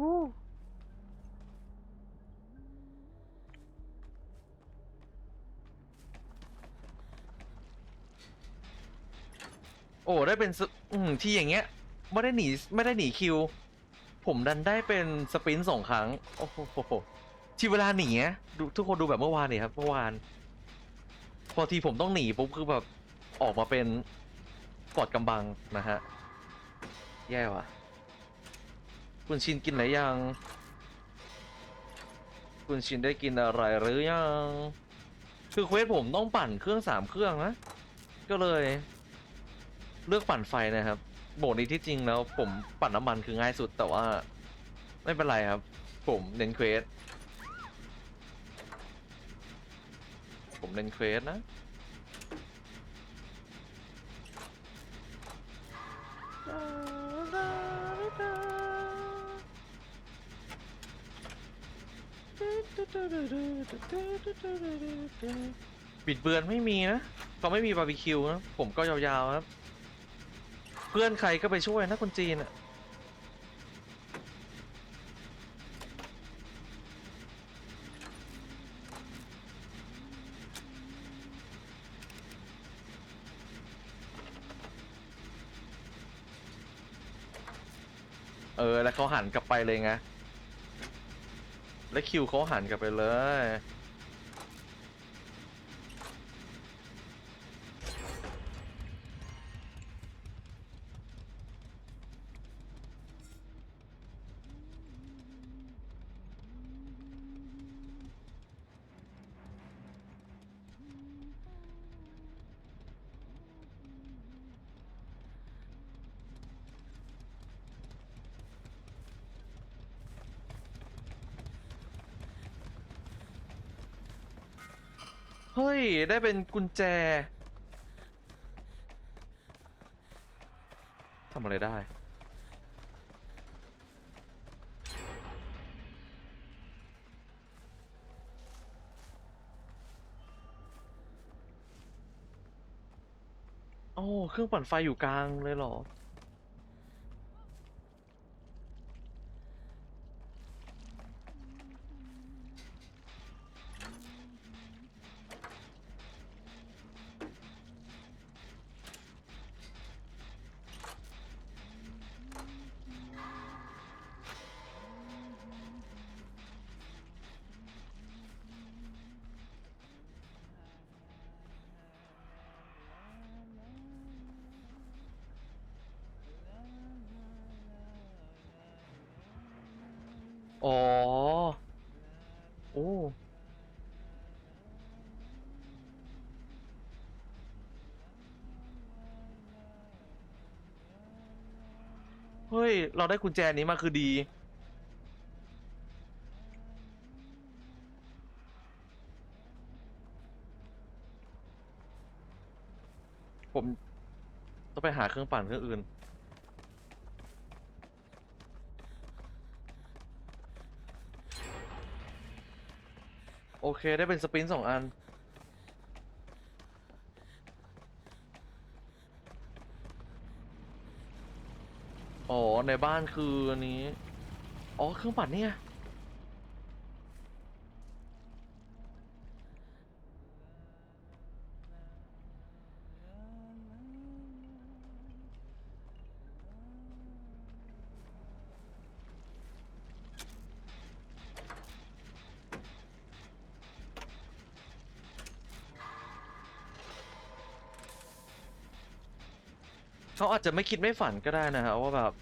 โอ้ได้เป็นสอืมที่อย่างเงี้ยไม่ได้หนีไม่ได้หนีคิว ผมดันได้เป็นสปรินต์สองครั้ง โอ้โหที่เวลาหนีอะดูทุกคนดูแบบเมื่อวานนี่ครับ เมื่อวาน พอทีผมต้องหนีปุ๊บคือแบบออกมาเป็นกอดกำบังนะฮะ แย่ว่ะ คุณชินกินไหนยัง คุณชินได้กินอะไรหรือยัง คือเควสผมต้องปั่นเครื่องสามเครื่องนะ ก็เลย เลือกปั่นไฟนะครับโหมดนี้ที่จริงแล้ว ผมปั่นน้ำมันคือง่ายสุดแต่ว่า ไม่เป็นไรครับ ผมเน้นเควส ผมเน้นเควสนะ บิดเบือนไม่มีนะเขาไม่มีบาร์บีคิวนะผมก็ยาวๆครับ เพื่อนใครก็ไปช่วยนะคนจีนอะเออ แล้วเขาหันกลับไปเลยไง แล้วคิวเขาหันกลับไปเลย ฮ้ย ได้เป็นกุญแจทำอะไรได้ โอ้ เครื่องปั่นไฟอยู่กลางเลยเหรออ๋อ เฮ้ย เราได้กุญแจนี้มาคือดี ผมต้องไปหาเครื่องปั่นเครื่องอื่น โอเคได้เป็นสปรินสองอัน อ๋อในบ้านคืออันนี้ อ๋อเครื่องปั่นเนี่ย เขาอาจจะไม่คิดไม่ฝันก็ได้นะฮะว่าแบบ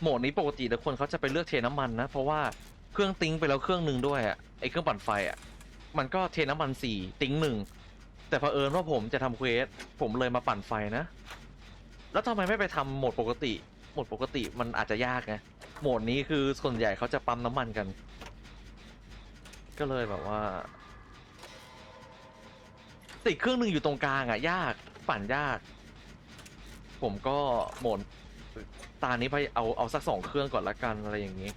โหมดนี้ปกติแต่คนเขาจะไปเลือกเทน้ำมันนะ เพราะว่าเครื่องติ้งไปแล้วเครื่องหนึ่งด้วยอะไอเครื่องปั่นไฟอะมันก็เทน้ำมันสี่ติ้งหนึ่งแต่เผอิญว่าผมจะทำเควสผมเลยมาปั่นไฟนะ แล้วทำไมไม่ไปทำโหมดปกติ โหมดปกติมันอาจจะยากไงโหมดนี้คือส่วนใหญ่เขาจะปั๊มน้ำมันกัน ก็เลยแบบว่า ติดเครื่องหนึ่งอยู่ตรงกลางอะยากปั่นยาก ผมก็หมดตานี้ไปเอาเอาสักสองเครื่องก่อนละกันอะไรอย่างนี้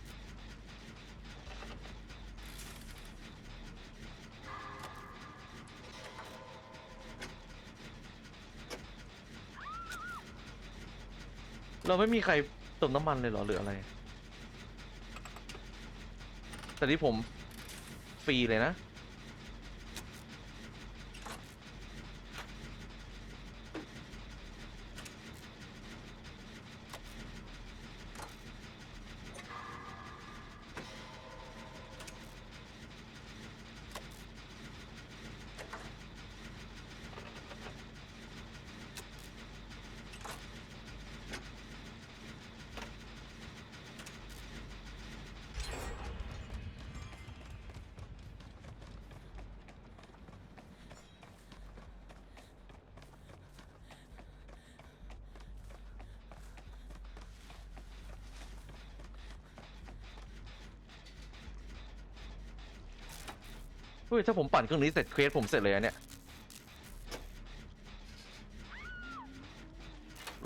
เราไม่มีใครเติมน้ำมันเลยเหรอหรืออะไร แต่ที่ผม ฟรีเลยนะ เฮ้ยถ้าผมปั่นเครื่องนี้เสร็จเควสผมเสร็จเลยอะเนี่ย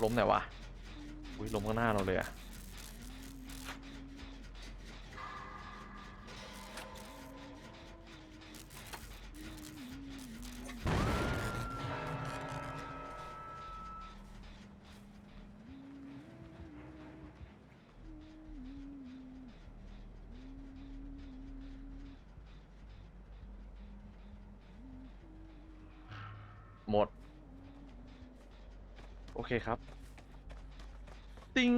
ล้มไหนวะอุ้ยล้มข้างหน้าเราเลยอะ โอเคครับ ติง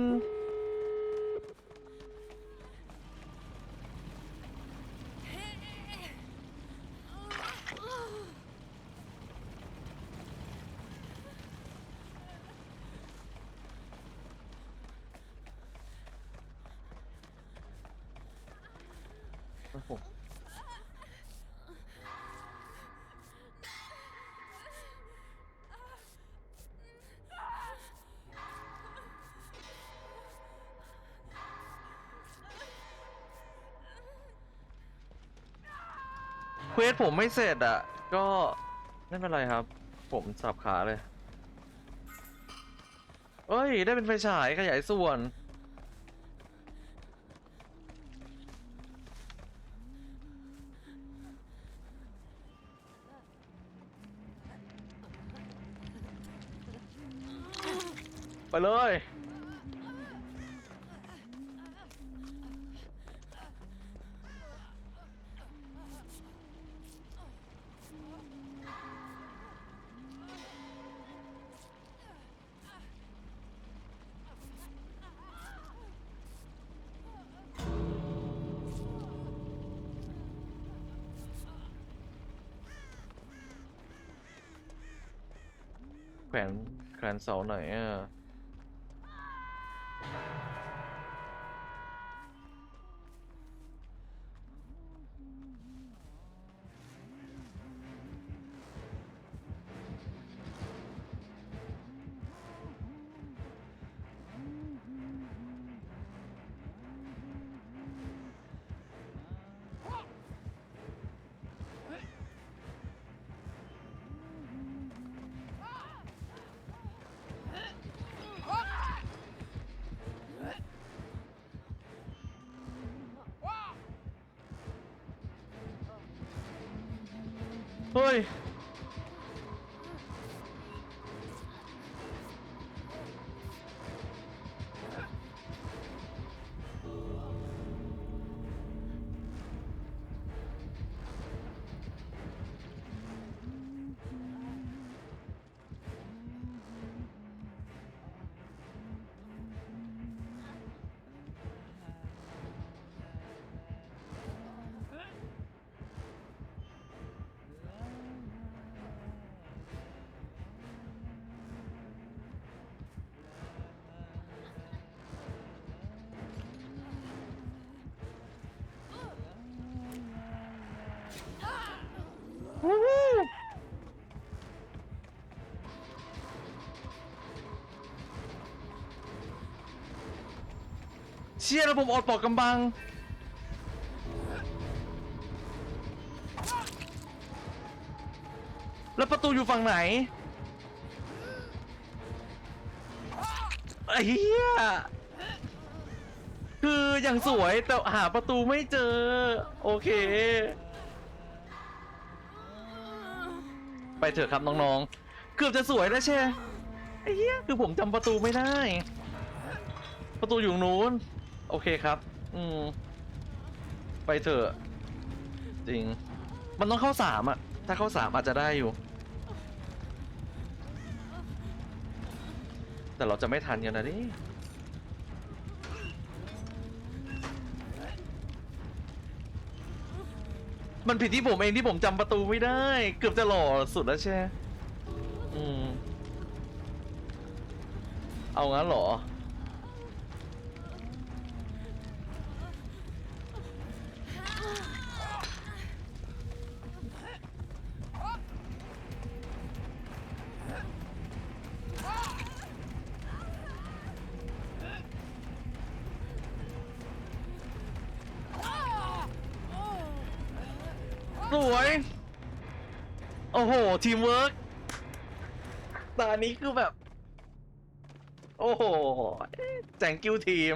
ควสผมไม่เสร็จอะ ก็ไม่เป็นไรครับ ผมสับขาเลย เอ้ย ได้เป็นไฟฉายขยายส่วน ไปเลย วนแขวนเสาไหนอะ เเชี่ยระบบอดปอกกำบัง แล้วประตูอยู่ฝั่งไหนไอ้เหี้ย คืออย่างสวยแต่หาประตูไม่เจอ โอเค ไปเถอะครับน้องๆ เกือบจะสวยแล้วเช่ไอ้เหี้ย คือผมจำประตูไม่ได้ ประตูอยู่นู้น โอเคครับ อืม ไปเถอะ จริง มันต้องเข้าสามอะถ้าเข้าสามอาจจะได้อยู่ แต่เราจะไม่ทันกันนะดิมันผิดที่ผมเองที่ผมจำประตูไม่ได้ เกือบจะหล่อสุดแล้วใช่อืม เอางั้นเหรอ สวย โอ้โห ทีมเวิร์กตานี้คือแบบ โอ้โหแจงกิ้วทีม